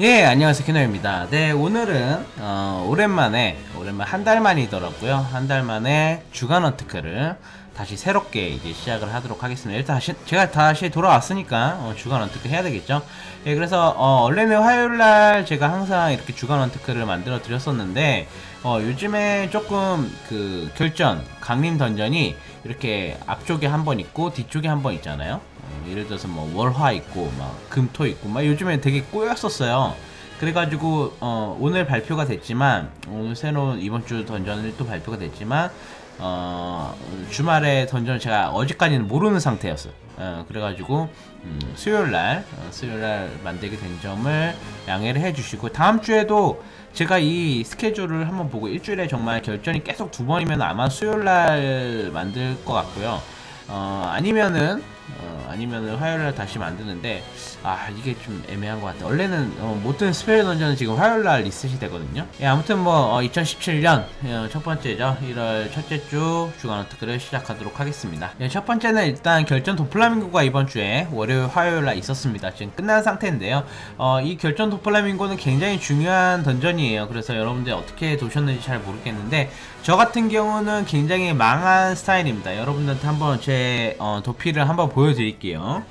예, 안녕하세요. 키노입니다. 네, 오늘은, 어, 오랜만에, 오랜만 한 달 만이더라고요. 한 달 만에 주간 언트크를 다시 새롭게 이제 시작을 하도록 하겠습니다. 일단 다시, 제가 다시 돌아왔으니까, 어, 주간 언트크 해야 되겠죠. 예, 그래서, 어, 원래는 화요일 날 제가 항상 이렇게 주간 언트크를 만들어 드렸었는데, 어, 요즘에 조금 그 결전, 강림 던전이 이렇게 앞쪽에 한 번 있고 뒤쪽에 한 번 있잖아요. 어, 예를 들어서 뭐 월화 있고 막 금토 있고 막 요즘에 되게 꼬였었어요. 그래가지고 어, 오늘 발표가 됐지만 오늘 새로운 이번 주 던전이 또 발표가 됐지만 어, 주말에 던전을 제가 어제까지는 모르는 상태였어요. 어, 그래가지고 음, 수요일 날 어, 수요일 날 만들게 된 점을 양해를 해주시고 다음 주에도 제가 이 스케줄을 한번 보고 일주일에 정말 결전이 계속 두 번이면 아마 수요일 날 만들 것 같고요. 어, 아니면은 어, 아니면은 화요일날 다시 만드는데 아 이게 좀 애매한 것 같아. 원래는 어, 모든 스페셜 던전은 지금 화요일날 리셋이 되거든요. 예, 아무튼 뭐 어, 2017년 어, 첫 번째죠. 1월 첫째 주 주간 어트크를 시작하도록 하겠습니다. 예, 첫 번째는 일단 결전 도플라밍고가 이번 주에 월요일 화요일날 있었습니다. 지금 끝난 상태인데요. 어, 이 결전 도플라밍고는 굉장히 중요한 던전이에요. 그래서 여러분들 어떻게 도셨는지 잘 모르겠는데 저 같은 경우는 굉장히 망한 스타일입니다. 여러분들한테 한번 제 어, 도피를 한번 보여 드릴게요.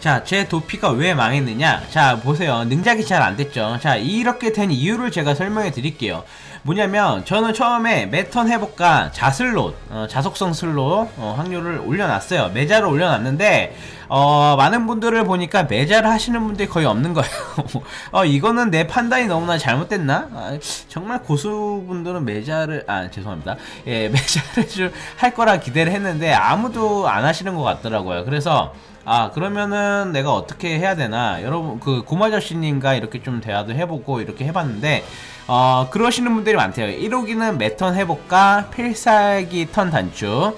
자, 제 도피가 왜 망했느냐? 자, 보세요. 능작이 잘 안 됐죠. 자, 이렇게 된 이유를 제가 설명해 드릴게요. 뭐냐면, 저는 처음에 매턴 회복과 자슬롯, 어, 자속성 슬롯, 어, 확률을 올려놨어요. 매자를 올려놨는데, 어, 많은 분들을 보니까 매자를 하시는 분들이 거의 없는 거예요. 어, 이거는 내 판단이 너무나 잘못됐나? 아, 정말 고수분들은 매자를, 아, 죄송합니다. 예, 매자를 좀 할 거라 기대를 했는데, 아무도 안 하시는 것 같더라고요. 그래서, 아 그러면은 내가 어떻게 해야 되나 여러분 그 고마저씨님과 이렇게 좀 대화도 해보고 이렇게 해봤는데 어 그러시는 분들이 많대요 1호기는 매턴 회복과 필살기 턴 단축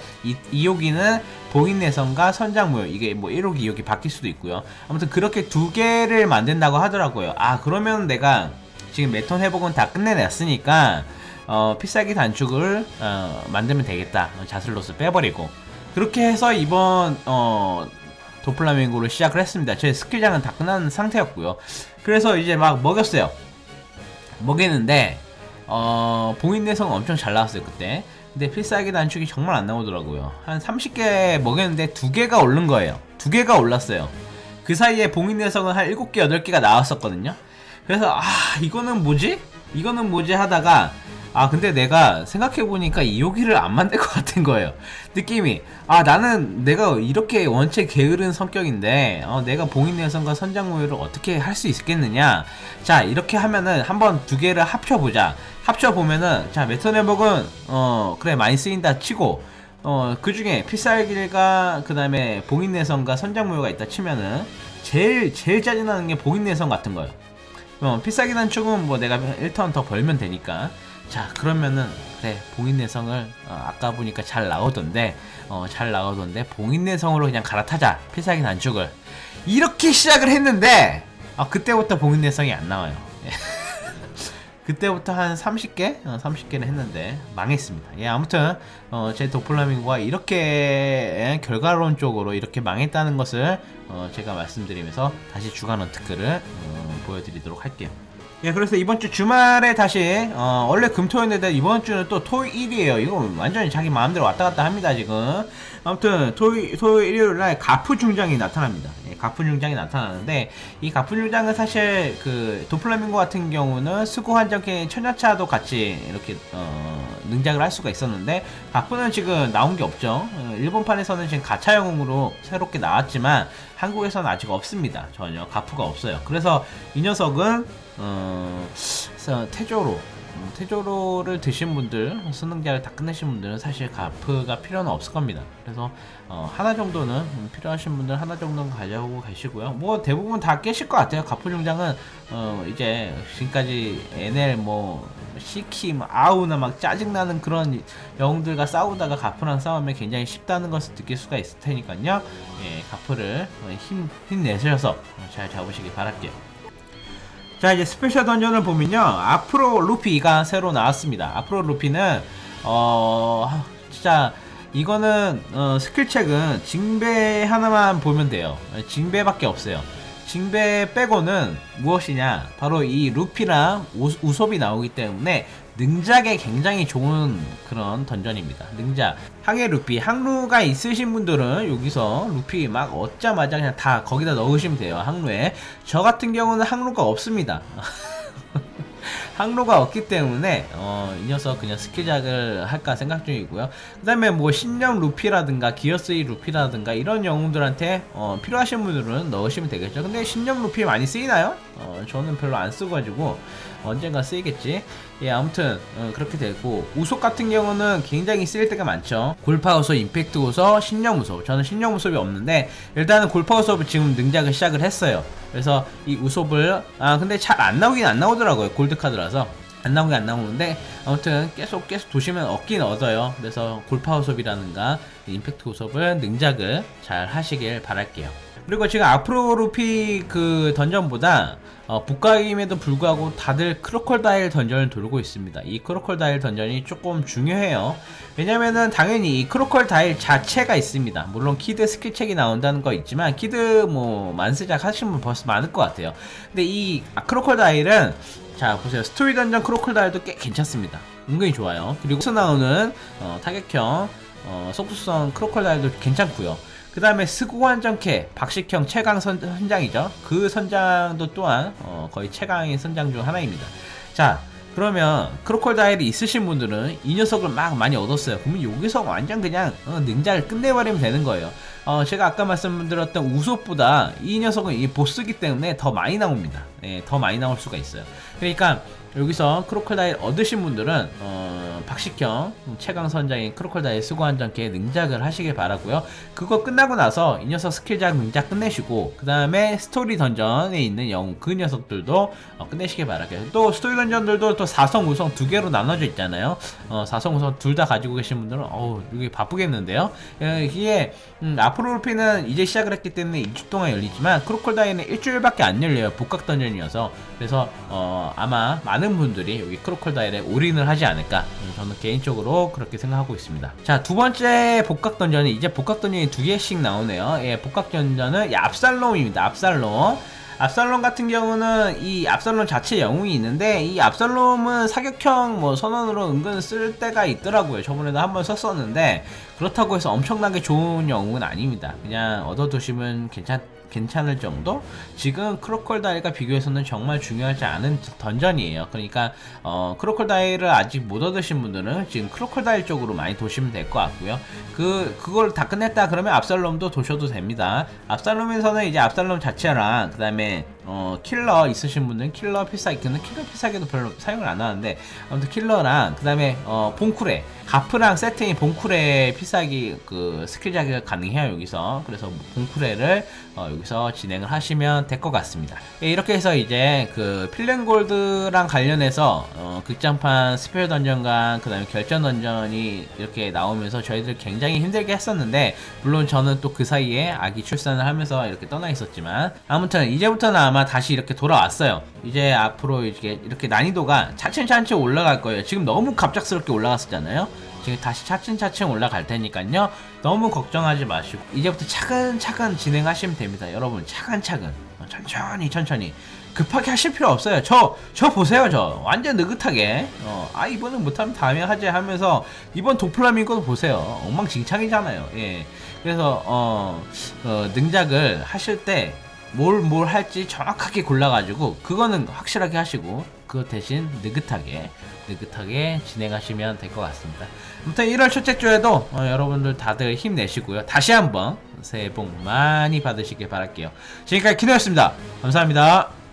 2, 호기는 봉인 내성과 선장 무효 이게 뭐 1호기 2호기 바뀔 수도 있고요 아무튼 그렇게 두 개를 만든다고 하더라고요 아 그러면 내가 지금 매턴 회복은 다 끝내냈으니까 어 필살기 단축을 어, 만들면 되겠다 자슬로스 빼버리고 그렇게 해서 이번 어 도플라밍고를 시작을 했습니다. 제 스킬장은 다 끝난 상태였고요. 그래서 이제 막 먹였어요. 먹이는데 어, 봉인 내성 엄청 잘 나왔어요 그때. 근데 필살기 단축이 정말 안 나오더라고요. 한 30개 먹였는데 두 개가 오른 거예요. 두 개가 올랐어요. 그 사이에 봉인 내성은 한 7개, 8개가 나왔었거든요. 그래서 아 이거는 뭐지? 이거는 뭐지 하다가 아 근데 내가 생각해보니까 이 여기를 안 만들 것 같은 거예요 느낌이 아 나는 내가 이렇게 원체 게으른 성격인데 어, 내가 봉인 내성과 선장 모유를 어떻게 할 수 있겠느냐 자 이렇게 하면은 한번 두 개를 합쳐보자 합쳐보면은 자 회복은 어 그래 많이 쓰인다 치고 어 그 중에 필살길과 그 다음에 봉인 내성과 선장 모유가 있다 치면은 제일 제일 짜증나는 게 봉인 내성 같은 거예요. 어, 필살기 단축은 뭐 내가 1턴 더 벌면 되니까. 자 그러면은 그래 봉인내성을 어, 아까 보니까 잘 나오던데 어, 잘 나오던데 봉인내성으로 그냥 갈아타자 필살기 단축을. 이렇게 시작을 했는데 아, 그때부터 봉인내성이 안 나와요 그때부터 한 30개? 어, 30개를 했는데 망했습니다. 예, 아무튼 어, 제 도플라밍고가 이렇게 예, 결과론적으로 이렇게 망했다는 것을 어, 제가 말씀드리면서 다시 주간 언트크를 어, 보여드리도록 할게요. 예, 그래서 이번 주 주말에 다시 어, 원래 금토였는데 이번 주는 또 토일이에요. 이거 완전히 자기 마음대로 왔다 갔다 합니다 지금. 아무튼 토일 토일 일요일 날 가프 중장이 나타납니다. 예, 가프 중장이 나타나는데 이 가프 중장은 사실 그 도플라밍고 같은 경우는 수고 한정의 천야차도 같이 이렇게 어, 능작을 할 수가 있었는데 가프는 지금 나온 게 없죠. 어, 일본판에서는 지금 가차 영웅으로 새롭게 나왔지만 한국에서는 아직 없습니다. 전혀 가프가 없어요. 그래서 이 녀석은 어, 태조로 음, 태조로를 드신 분들 수능자를 다 끝내신 분들은 사실 가프가 필요는 없을 겁니다. 그래서 어, 하나 정도는 음, 필요하신 분들 하나 정도는 가져오고 가시고요. 뭐 대부분 다 깨실 것 같아요. 가프 중장은 어, 이제 지금까지 NL 뭐 시키 뭐 아우나 막 짜증나는 그런 영웅들과 싸우다가 가프랑 싸우면 굉장히 쉽다는 것을 느낄 수가 있을 테니까요. 예, 가프를 어, 힘 힘내셔서 어, 잘 잡으시길 바랄게요. 자 이제 스페셜 던전을 보면요. 앞으로 루피가 새로 나왔습니다. 앞으로 루피는 어 진짜 이거는 어, 스킬책은 징배 하나만 보면 돼요. 징배밖에 없어요. 징배 빼고는 무엇이냐? 바로 이 루피랑 우, 우솝이 나오기 때문에 능작에 굉장히 좋은 그런 던전입니다 능작 항해 루피 항루가 있으신 분들은 여기서 루피 막 얻자마자 그냥 다 거기다 넣으시면 돼요 항루에 저 같은 경우는 항루가 없습니다 항로가 없기 때문에 어, 이 녀석 그냥 스킬작을 할까 생각 중이고요. 그 다음에 뭐 신령 루피라든가 기어스이 루피라든가 이런 영웅들한테 어, 필요하신 분들은 넣으시면 되겠죠. 근데 신령 루피 많이 쓰이나요? 어, 저는 별로 안 쓰가지고 언젠가 쓰이겠지. 예, 아무튼 어, 그렇게 되고 우속 같은 경우는 굉장히 쓰일 때가 많죠. 골파 우속, 임팩트 우속, 신령 우속. 저는 신령 우속이 없는데 일단은 골파 우속을 지금 능작을 시작을 했어요. 그래서 이 우속을 아 근데 잘 안 나오긴 안 나오더라고요. 골드 카드라서. 안 나오긴 안 나오는데 아무튼 계속 계속 도시면 얻긴 얻어요. 그래서 골파 우섭이라든가 임팩트 우섭을 능작을 잘 하시길 바랄게요. 그리고 지금 앞으로 루피 그 던전보다 어, 북각임에도 불구하고 다들 크로콜다일 던전을 돌고 있습니다. 이 크로콜다일 던전이 조금 중요해요. 왜냐면은 당연히 이 크로콜다일 자체가 있습니다. 물론 키드 스킬책이 나온다는 거 있지만 키드 뭐 만스작 하시는 분 벌써 많을 것 같아요. 근데 이 아, 크로콜다일은 자 보세요 스토리 던전 크로콜다일도 꽤 괜찮습니다. 은근히 좋아요. 그리고 스 나오는 어, 타격형 어, 속수성 크로콜다일도 괜찮고요. 그 다음에 스고환전캐 박식형 최강 선, 선장이죠. 그 선장도 또한 어, 거의 최강의 선장 중 하나입니다. 자 그러면 크로콜다일이 있으신 분들은 이 녀석을 막 많이 얻었어요. 그러면 여기서 완전 그냥 어, 능자를 끝내버리면 되는 거예요. 어, 제가 아까 말씀드렸던 우소보다 이 녀석은 이 보스기 때문에 더 많이 나옵니다. 예, 더 많이 나올 수가 있어요. 그러니까 여기서 크로콜다일 얻으신 분들은 어, 박식형 최강 선장인 크로콜다일 수고 한장께 능작을 하시길 바라고요. 그거 끝나고 나서 이 녀석 스킬작 능작 끝내시고 그 다음에 스토리 던전에 있는 영웅 그 녀석들도 어, 끝내시길 바랄게요. 또 스토리 던전들도 또 4성, 5성 두 개로 나눠져 있잖아요. 어, 4성, 5성 둘 다 가지고 계신 분들은 어우 이게 바쁘겠는데요. 예, 이게 음, 앞으로 루피는 이제 시작을 했기 때문에 2주 동안 열리지만 크로콜다일은 일주일밖에 안 열려요. 복각 던전이어서 그래서 어, 아마 많은 분들이 여기 크로콜다일에 올인을 하지 않을까 음, 저는 개인적으로 그렇게 생각하고 있습니다. 자 두 번째 복각 던전이 이제 복각 던전이 두 개씩 나오네요. 예, 복각 던전은 이 압살롬입니다. 압살롬. 압살롬 같은 경우는 이 압살롬 자체 영웅이 있는데 이 압살롬은 사격형 뭐 선언으로 은근 쓸 때가 있더라고요. 저번에도 한번 썼었는데 그렇다고 해서 엄청나게 좋은 영웅은 아닙니다. 그냥 얻어두시면 괜찮 괜찮을 정도? 지금 크로콜다일과 비교해서는 정말 중요하지 않은 던전이에요. 그러니까 어, 크로콜다일을 아직 못 얻으신 분들은 지금 크로콜다일 쪽으로 많이 도시면 될 것 같고요. 그 그걸 다 끝냈다 그러면 압살롬도 도셔도 됩니다. 압살롬에서는 이제 압살롬 자체랑 그 다음에 め 어, 킬러 있으신 분들은 킬러 필살기 근데 킬러 필살기도 별로 사용을 안 하는데 아무튼 킬러랑 그 다음에 어, 봉쿠레 가프랑 세팅이 봉쿠레 필살기 그 스킬 자기가 가능해요 여기서. 그래서 봉쿠레를 어, 여기서 진행을 하시면 될 것 같습니다. 예, 이렇게 해서 이제 그 필렌골드랑 관련해서 어, 극장판 스페어 던전과 그 다음에 결전 던전이 이렇게 나오면서 저희들 굉장히 힘들게 했었는데 물론 저는 또 그 사이에 아기 출산을 하면서 이렇게 떠나 있었지만 아무튼 이제부터는 아마 다시 이렇게 돌아왔어요. 이제 앞으로 이렇게 이렇게 난이도가 차츰차츰 올라갈 거예요. 지금 너무 갑작스럽게 올라갔었잖아요. 지금 다시 차츰차츰 올라갈 테니까요. 너무 걱정하지 마시고 이제부터 차근차근 진행하시면 됩니다. 여러분 차근차근. 어, 천천히 천천히. 급하게 하실 필요 없어요. 저 저 보세요 저. 완전 느긋하게. 어, 아 이번은 못하면 다음에 하지 하면서 이번 도플라밍고도 보세요. 엉망진창이잖아요. 예. 그래서 어, 어 능작을 하실 때 뭘 뭘 할지 정확하게 골라가지고 그거는 확실하게 하시고 그거 대신 느긋하게 느긋하게 진행하시면 될 것 같습니다. 아무튼 1월 첫째 주에도 어, 여러분들 다들 힘내시고요. 다시 한번 새해 복 많이 받으시길 바랄게요. 지금까지 키노였습니다. 감사합니다.